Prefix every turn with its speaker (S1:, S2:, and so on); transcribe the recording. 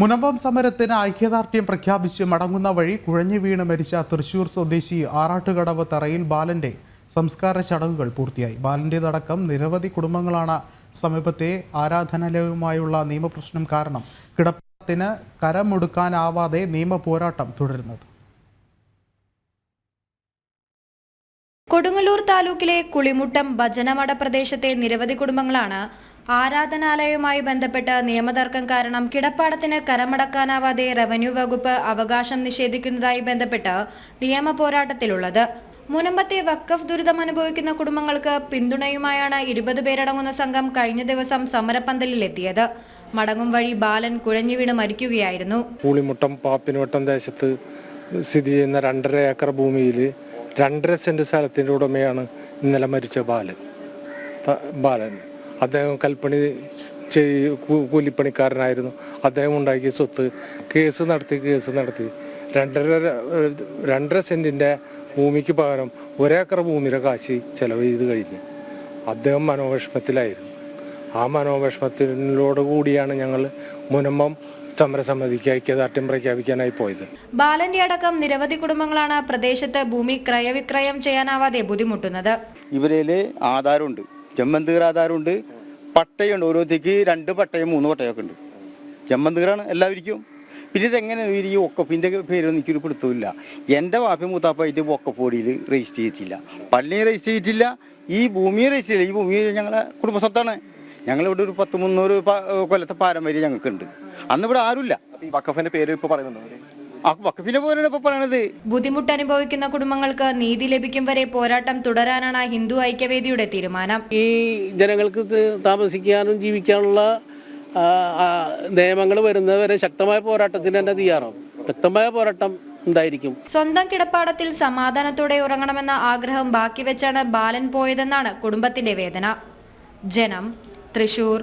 S1: മുനമ്പം സമരത്തിന് ഐക്യദാർഢ്യം പ്രഖ്യാപിച്ച് മടങ്ങുന്ന വഴി കുഴഞ്ഞു വീണ് മരിച്ച തൃശൂർ സ്വദേശി ആറാട്ടുകടവ് തറയിൽ ബാലന്റെ സംസ്കാര ചടങ്ങുകൾ പൂർത്തിയായി. ബാലന്റേതടക്കം നിരവധി കുടുംബങ്ങളാണ് സമീപത്തെ ആരാധനാലയവുമായുള്ള നിയമപ്രശ്നം കാരണം കിടപ്പത്തിന് കരമൊടുക്കാനാവാതെ നിയമ പോരാട്ടം തുടരുന്നത്.
S2: കൊടുങ്ങല്ലൂർ താലൂക്കിലെ കുളിമുട്ടം ഭജനമട പ്രദേശത്തെ നിരവധി കുടുംബങ്ങളാണ് ആരാധനാലയവുമായി ബന്ധപ്പെട്ട് നിയമതർക്കം കാരണം കിടപ്പാടത്തിന് കരമടക്കാനാവാതെ റവന്യൂ വകുപ്പ് അവകാശം നിഷേധിക്കുന്നതായി ബന്ധപ്പെട്ട് നിയമ പോരാട്ടത്തിലുള്ളത്. മുനമ്പത്തെ വക്കഫ് ദുരിതം അനുഭവിക്കുന്ന കുടുംബങ്ങൾക്ക് പിന്തുണയുമായാണ് ഇരുപത് പേരടങ്ങുന്ന സംഘം കഴിഞ്ഞ ദിവസം സമരപ്പന്തലിലെത്തിയത്. മടങ്ങും വഴി ബാലൻ കുഴഞ്ഞുവീണ് മരിക്കുകയായിരുന്നു.
S3: പൂളിമുട്ടം പാപ്പിനുവട്ടം ദേശത്ത് സ്ഥിതി ചെയ്യുന്ന രണ്ടര ഏക്കർ ഭൂമിയിൽ രണ്ടര സെന്റ് സ്ഥലത്തിന്റെ ഉടമയാണ് ഇന്നലെ മരിച്ച ബാലൻ. ബാലൻ. അദ്ദേഹം കൽപ്പണി ചെയ് കൂലിപ്പണിക്കാരനായിരുന്നു. അദ്ദേഹം ഉണ്ടാക്കിയ സ്വത്ത് കേസ് നടത്തി കേസ് നടത്തി. രണ്ടര രണ്ടര സെന്റിന്റെ ഭൂമിക്ക് പകരം ഒരേക്കർ ഭൂമിയുടെ കാശ് ചെലവ് ചെയ്ത് കഴിഞ്ഞു. അദ്ദേഹം മനോവിഷമത്തിലായിരുന്നു. ആ മനോവിഷമത്തിനോട് കൂടിയാണ് ഞങ്ങൾ മുനമ്പം സമരസമിതിക്ക് ഐക്യദാർഢ്യം പ്രഖ്യാപിക്കാനായി പോയത്.
S2: ബാലന്റെ അടക്കം നിരവധി കുടുംബങ്ങളാണ് പ്രദേശത്ത് ഭൂമി ക്രയവിക്രയം ചെയ്യാനാവാതെ ബുദ്ധിമുട്ടുന്നത്.
S4: ഇവരിൽ ആധാരമുണ്ട്. ജമ്മന്തീർ ആധാരമുണ്ട്. പട്ടയുണ്ട്. ഓരോരുത്തർക്ക് രണ്ട് പട്ടയും മൂന്ന് പട്ടയൊക്കെ ഉണ്ട്. ജമ്മന്തീറാണ് എല്ലാവർക്കും പിന്നെ ഇതെങ്ങനെ ഈ ഒക്കപ്പിന്റെ പേര് എനിക്കൊരു പിടുത്തമില്ല എന്റെ വാപ്പ മൂത്താപ്പായിട്ട് ഒക്കപ്പോടിയിൽ രജിസ്റ്റർ ചെയ്തിട്ടില്ല. പള്ളിയെ രജിസ്റ്റർ ചെയ്തിട്ടില്ല. ഈ ഭൂമിയെ രജിസ്റ്റർ ചെയ്തില്ല. ഈ ഭൂമി ഞങ്ങളെ കുടുംബസ്വത്താണ്. ഞങ്ങളിവിടെ ഒരു പത്ത് മുന്നൂറ് കൊല്ലത്തെ പാരമ്പര്യം ഞങ്ങൾക്കുണ്ട്. അന്ന് ഇവിടെ ആരുമില്ല
S5: വക്കഫിന്റെ പേര് ഇപ്പൊ പറയുന്നുണ്ട്?
S4: പോലെയാണ് പറയണത്.
S2: ബുദ്ധിമുട്ട് അനുഭവിക്കുന്ന കുടുംബങ്ങൾക്ക് നീതി ലഭിക്കും വരെ പോരാട്ടം തുടരാനാണ് ഹിന്ദു ഐക്യവേദിയുടെ തീരുമാനം.
S6: ഈ ജനങ്ങൾക്ക് താമസിക്കാനും ജീവിക്കാനുള്ള നിയമങ്ങൾ വരുന്നവരെ ശക്തമായ പോരാട്ടത്തിന് തന്നെ തയ്യാറാവും. ശക്തമായ പോരാട്ടം ഉണ്ടായിരിക്കും.
S2: സ്വന്തം കിടപ്പാടത്തിൽ സമാധാനത്തോടെ ഉറങ്ങണമെന്ന ആഗ്രഹം ബാക്കി വെച്ചാണ് ബാലൻ പോയതെന്നാണ് കുടുംബത്തിന്റെ വേദന. ജനം തൃശൂർ.